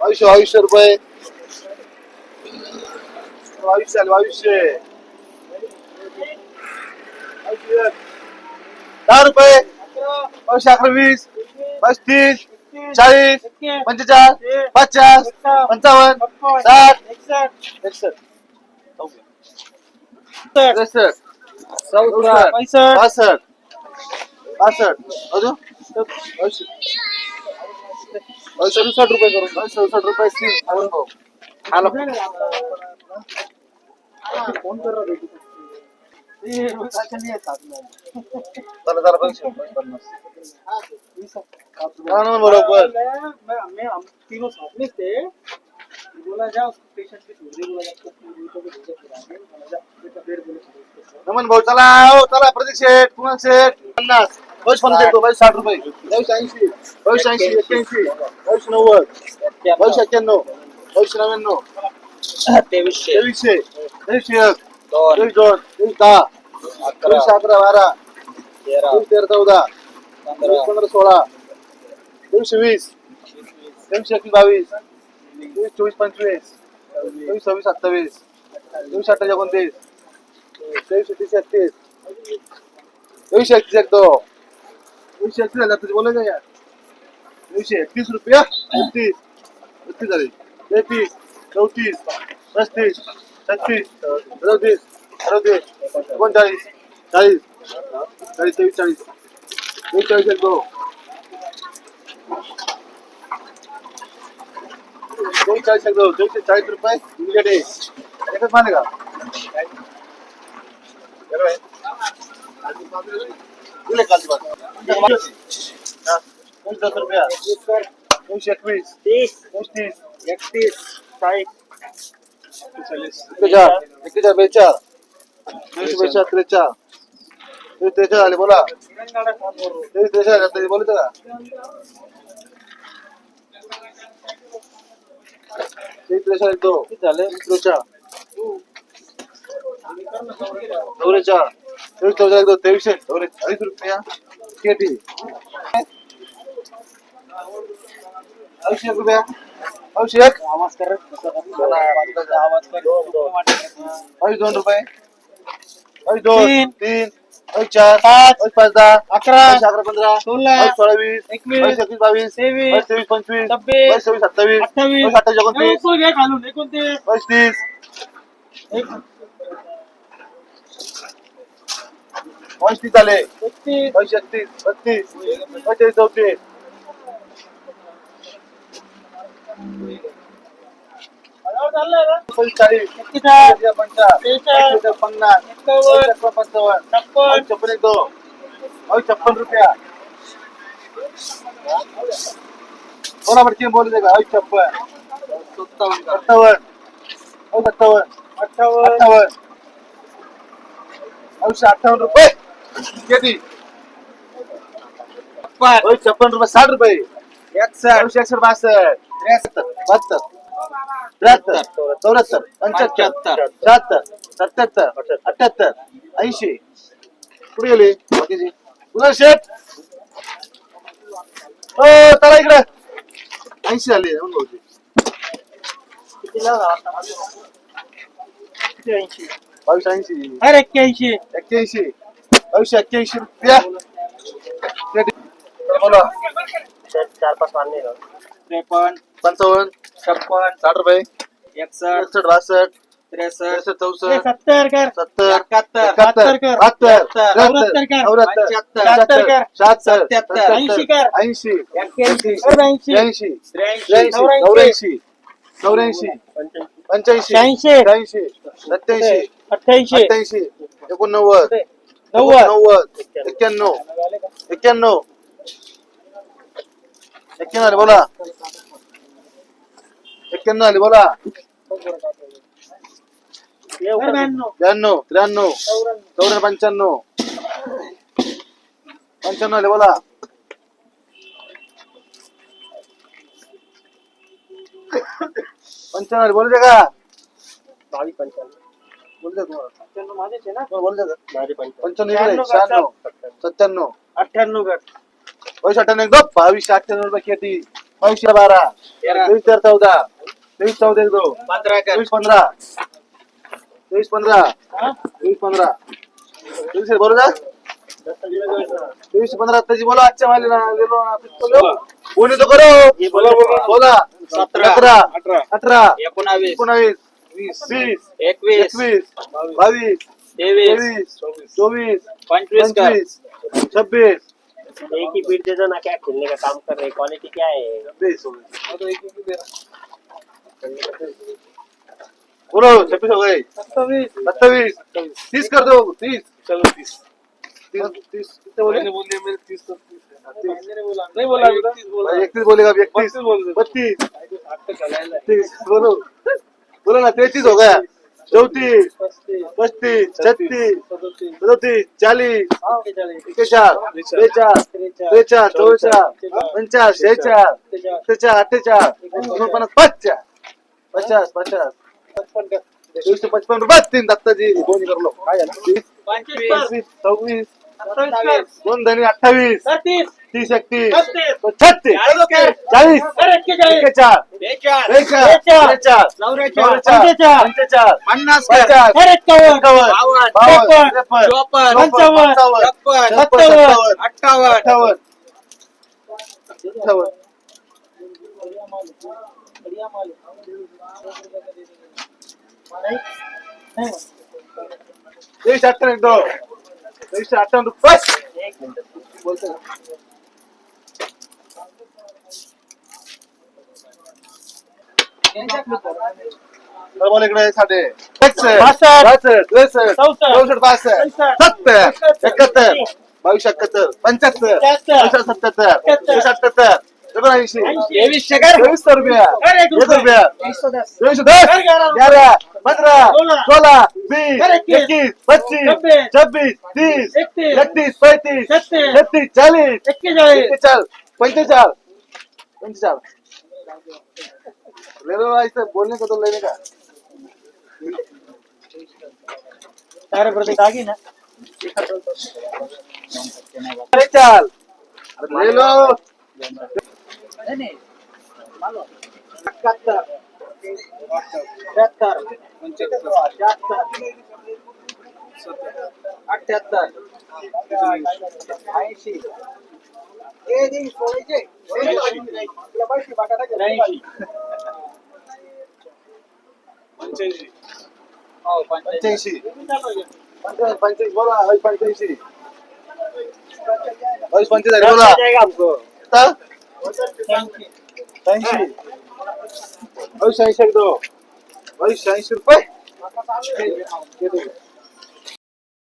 बावीसशे बावीसशे रुपये. बावीसशे आले बावीसशे. दहा रुपये. बावीसशे अकरा वीस बावीस तीस चाळीस पंचेचाळीस पचास पंचावन्न साठ. एकसष्ट. चौसष्ट पासष्ट. पासष्ट अजून? सदुसष्ट रुपये करून सदुसष्ट रुपये सी. अरुण भाऊ आलो फोन कर चला चला बावीसशे पन्नास. हा ना बरोबर तीनों साथ में थे बोला जा उसको पेशेंट की छोड़ बोला जा उसको बोला जा बोले नमन भाऊ चला हो चला प्रतीक शेठ कुणाल शेठ. पन्नास. देतो बावीस साठ रुपये बावीस ऐंशी बावीस ऐंशी एक्क्याऐंशी बावीस नव्वद बावीस एक्क्याण्णव बावीस नव्याण्णव तेवीसशे तेवीसशे तेवीसशे एक तेवीस दोन तेवीस दहा तेवीस अकरा बारा तेरा तेवीस तेरा चौदा तेवीस पंधरा सोळा तेवीसशे वीस तेवीसशे एकवीस बावीस तेवीस चोवीस पंचवीस तेवीस सव्वीस सत्तावीस तेवीस अठ्ठावीस एकोणतीस तेवीसशे तीस एकतीस तेवीसशे एकतीस एक दो तेवीसशे एकतीस हज़ार तुझे बोलायचं यार। तेवीसशे एकतीस रुपया एकतीस एकतीस झाले तेहतीस चौतीस पस्तीस छत्तीस सदतीस अडतीस एकोणचाळीस चाळीस चाळीस तेवीस चाळीस तेवीस एक दोन चाळीस एक, दो। दोनशे चाळीस रुपये तुमच्याकडे एकच माने का? दस रुपया दोनशे एकवीस तीस दोनशे एकतीस चाळीस एक्केचाळ बेचाळ दोनशे बेचाळ त्रेचाळ तेवीस त्रेचाळ झाले बोला तेवीस त्रेचाळ झाले तरी बोलत का तेवीस त्रेचाळ एक दो। झाले त्रेचाळ चौरेचाळ तेवीस चौदा एक तेवीसशे. चाळीस रुपया. केटी एक रुपया. ऐंशी एक. आवाज कर आवाज बावीस दोन. रुपये दोन तीन. चार. पाच. पाच दहा. अकरा. अकरा पंधरा. सोळा. सोळा वीस एकवीस. एकवीस बावीस. तेवीस. तेवीस पंचवीस. सव्वीस सत्तावीस. अठ्ठावीस. अठ्ठावीस एकोणतीस. एकोणतीस. बावीस तीस एक बावीस तीस आले एकतीस बत्तीस पंचेचाळीस चौतीस पंचाळीस पन्नास पंचावन्न छप्पन एक दो छप्पन रुपया। बोलू छप्पन। सत्तावन्न अठ्ठावन्न अठ्ठावन्न रुपये। किती? छप्पन रुपये साठ रुपये. एकसष्ट. एकसष्ट बासष्ट त्र्याहत्तर बहात्तर त्र्याहत्तर चौऱ्याहत्तर पंच्याहत्तर शहात्तर सत्याहत्तर अठ्याहत्तर ऐंशी. कुठे गेले? बाकीची. कुठे शेट हो चला इकडे. ऐंशी भाऊजी. ऐंशी बावीस ऐंशी. एक्क्याऐंशी. एक्क्याऐंशी. बावीसशे एक्क्याऐंशी रुपया बोला. चार पाच मान्य त्रेपन्न पंचावन्न छप्पन साठ रुपये. एकसष्ट एकसष्ट बासष्ट त्रेसष्ट त्रेसष्ट चौसष्ट सत्तर कर. सत्तर एकाहत्तर एकाहत्तर कर. बहात्तर चौऱ्याहत्तर कर. चौऱ्याहत्तर पंच्याहत्तर शहात्तर कर. शहात्तर सत्याहत्तर. ऐंशी कर. ऐंशी एक्क्याऐंशी त्र्याऐंशी त्र्याऐंशी चौऱ्याऐंशी. चौऱ्याऐंशी पंच्याऐंशी. शहाऐंशी. शहाऐंशी सत्याऐंशी अठ्ठ्याऐंशी. अठ्ठ्याऐंशी एकोणनव्वद नव्वद नव्वद एक्क्याण्णव एक्क्याण्णव एक्क्याण्णव आले बोला एक्क्याण्णव आले बोला त्र्याण्णव त्र्याण्णव त्र्याण्णव चौऱ्याण्णव पंच्याण्णव पंच्याण्णव आले बोला पंच्याण्णव आले बोलू दे का बावीस पंच्याण्णव बोलू दे तुम्हाला पंच्याण्णव माझेच आहे ना बोलू दे का माझे पंच्याण्णव पंच्याण्णव इकडे शहाण्णव. सत्त्याण्णव. अठ्ठ्याण्णव कर बावीस अठ्ठ्याण्णव एक दो बावीसशे अठ्ठ्याण्णव रुपये खेती बावीसशे बारा. तेरा. तेवीस चार चौदा. तेवीस चौदा एक दो. तेवीस पंधरा. तेवीस पंधरा. हा? तेवीस पंधरा. तेवीस बरोबर ना? तेवीस पंधरा आत्ताची बोला. आजच्या माली ना गेलो. कोणी तो करो. बोला, बोला. बोला. सतरा. सतरा अठरा. अठरा. एकोणावीस. एकोणावीस. पंचवीस छब्बीस एक ही पीठ दे दो ना क्या खेलने का काम कर रहे क्वालिटी क्या है? बोलो छब्बीस हो गए सत्तावीस। तीस कर दो तीस। चलो तीस। बोलेगा बत्तीस बोलो। बोलो ना तैतीस हो गया। चौतीस पस्तीस छत्तीस सदतीस चालीस इक्केचार बेचार त्रेचार चौचार पंचार शेचार सत्तेचार अठ्ठेचार एकोणपन्नास पचास पचास पचास। ते पचपन रुपये तीन दत्ताजी। दोन्ही करलो काय झालं पंचवीस सव्वीस दोन धनी अठ्ठावीस. तीस एकतीस छत्तीस. चाळीस पन्नास अठ्ठावन्न. दो रुपये बोलतो ना. तर बोल इकडे साडे एकाहत्तर बावीस एकाहत्तर पंच्याहत्तर एकशे रुपया रुपया. दस ग्यारह. एकवीस. एकवीस पच्चीस छब्बीस. तीस. एकतीस छत्तीस. चालीस ले बोलने को तो लेने का सारे प्रतीक आगे ना अरे चाल ले लो एकाहत्तर त्र्याहत्तर पंच्याहत्तर अठ्याहत्तर ऐंशी पंच्याऐंशी हो पंच्याऐंशी पंचायत बोला पंच्याऐंशी पंचायत बोला हो बावीस ऐंशी एक दो बावीस ऐंशी रुपये